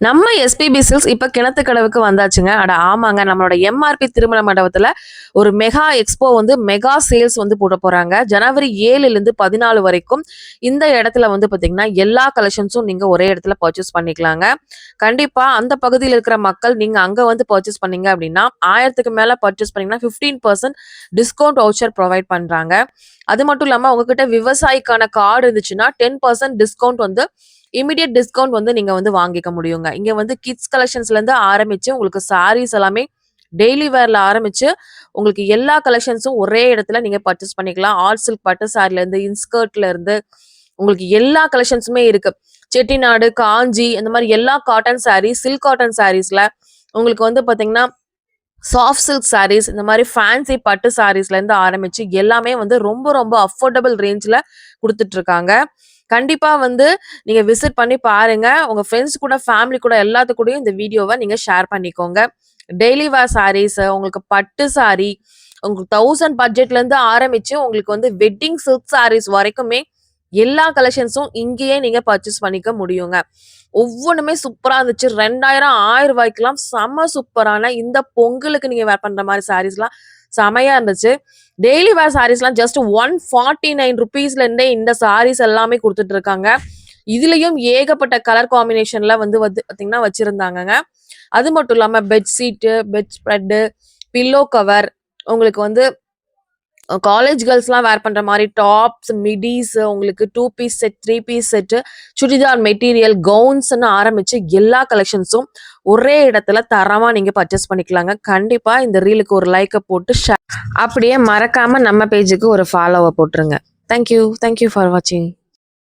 நம்ம SPB silks இப்போ கிணத்து கடவுக்கு வந்தாச்சுங்க. அட ஆமாங்க நம்மளோட எம்ஆர்பி திருமண மண்டபத்தில் ஒரு மெகா எக்ஸ்போ வந்து மெகா சேல்ஸ் வந்து போட போகிறாங்க ஜனவரி ஏழுலேருந்து பதினாலு வரைக்கும் இந்த இடத்துல வந்து பார்த்தீங்கன்னா எல்லா கலெக்ஷன்ஸும் நீங்கள் ஒரே இடத்துல பர்ச்சேஸ் பண்ணிக்கலாங்க. கண்டிப்பாக அந்த பகுதியில் இருக்கிற மக்கள் நீங்கள் அங்கே வந்து பர்ச்சேஸ் பண்ணீங்க அப்படின்னா ஆயிரத்துக்கு மேலே பர்ச்சேஸ் பண்ணீங்கன்னா fifteen percent discount voucher provide பண்ணுறாங்க அது மட்டும் இல்லாமல் உங்ககிட்ட விவசாயிக்கான கார்டு இருந்துச்சுன்னா டென் பர்சன்ட் டிஸ்கவுண்ட் வந்து இமிடியட் டிஸ்கவுண்ட் வந்து நீங்க வந்து வாங்கிக்க முடியுங்க. இங்க வந்து கிட்ஸ் கலெக்ஷன்ஸ்ல இருந்து ஆரம்பிச்சு உங்களுக்கு சாரீஸ் எல்லாமே டெய்லி வேர்ல ஆரம்பிச்சு உங்களுக்கு எல்லா கலெக்ஷன்ஸும் ஒரே இடத்துல நீங்க பர்ச்சேஸ் பண்ணிக்கலாம். ஆல் சில்க் பட்டு சாரில இருந்து இன்ஸ்கர்ட்ல இருந்து உங்களுக்கு எல்லா கலெக்ஷன்ஸுமே இருக்கு. செட்டிநாடு காஞ்சி இந்த மாதிரி எல்லா காட்டன் சாரீஸ் சில்க் காட்டன் சாரீஸ்ல உங்களுக்கு வந்து பாத்தீங்கன்னா சாஃப்ட் சில்க் சாரீஸ் இந்த மாதிரி ஃபேன்சி பட்டு சாரீஸ்ல இருந்து ஆரம்பிச்சு எல்லாமே வந்து ரொம்ப ரொம்ப அஃபோர்டபுள் ரேஞ்ச்ல கொடுத்துட்டு இருக்காங்க. கண்டிப்பா வந்து நீங்க விசிட் பண்ணி பாருங்க. உங்க ஃப்ரெண்ட்ஸ் கூட ஃபேமிலி கூட எல்லாத்து கூடயும் இந்த வீடியோவை நீங்க ஷேர் பண்ணிக்கோங்க. டெய்லி வேர் சாரீஸ் உங்களுக்கு பட்டு சாரி உங்களுக்கு தௌசண்ட் பட்ஜெட்ல இருந்து ஆரம்பிச்சு உங்களுக்கு வந்து வெட்டிங் சில்க் சாரீஸ் வரைக்குமே எல்லா கலெக்ஷன்ஸும் இங்கேயே நீங்க பர்ச்சேஸ் பண்ணிக்க முடியுங்க. ஒவ்வொன்றுமே சூப்பரா இருந்துச்சு. ரெண்டாயிரம் ஆயிரம் ரூபாய்க்குலாம் செம சூப்பரான இந்த பொங்கலுக்கு நீங்க வேர் பண்ற மாதிரி சாரீஸ்லாம் செமையா இருந்துச்சு. டெய்லி வேர் சாரீஸ்லாம் ஜஸ்ட் ஒன் ஃபார்ட்டி நைன் ருபீஸ்லேருந்தே இந்த சாரீஸ் எல்லாமே கொடுத்துட்டு இருக்காங்க. இதுலயும் ஏகப்பட்ட கலர் காம்பினேஷன்ல வந்து வந்து பார்த்தீங்கன்னா வச்சிருந்தாங்கங்க. அது மட்டும் இல்லாமல் bedsheet bed spread pillow cover உங்களுக்கு வந்து காலேஜ் கேர்ள்ஸ்லாம் வேர் பண்ற மாதிரி டாப்ஸ் மிடிஸ் உங்களுக்கு two piece set three piece set churidar material கவுன்ஸ்னு ஆரம்பிச்சு எல்லா கலெக்ஷன்ஸும் ஒரே இடத்துல தரமாக நீங்க பர்ச்சேஸ் பண்ணிக்கலாங்க. கண்டிப்பா இந்த ரீலுக்கு ஒரு லைக்கை போட்டு share- அப்படியே மறக்காம நம்ம பேஜுக்கு ஒரு ஃபாலோவை போட்டுருங்க. தேங்க்யூ தேங்க்யூ ஃபார் வாட்சிங்